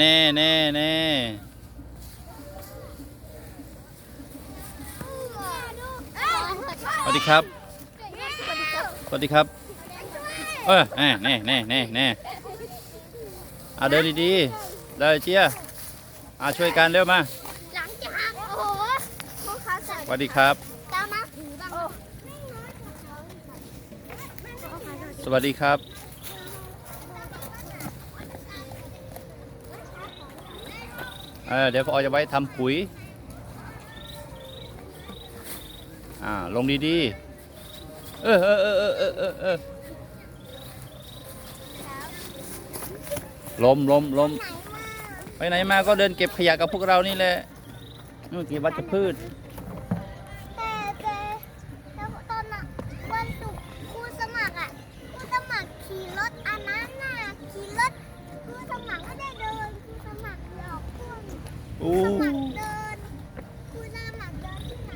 แน่แน่แน่สวัสดีครับ สวัสดีครับ เออแน่แน่แน่แน่แน่อะเดินดีๆเลยเจียอะช่วยกันเร็วมาหลังจากโอ้โหพวกเขาใส่สวัสดีครับ ตามมาถือบ้างสวัสดีครับ เดี๋ยวพอจะไว้ทำปุ๋ยอ่าลงดีๆเออเออเออเออเออเออเออลมลมลมไปไหนมาก็เดินเก็บขยะกับพวกเรานี่แหละนู่นเก็บวัชพืชแต่แต่แล้วตอนน่ะวันศุกร์ครูสมัครอะครูสมัครขี่รถอันนั้นน่ะขี่รถครูสมัครไม่ได้เดินครูสมัครหลอกพวก อู้สมัครเดินครูสมัครเดินที่ไหน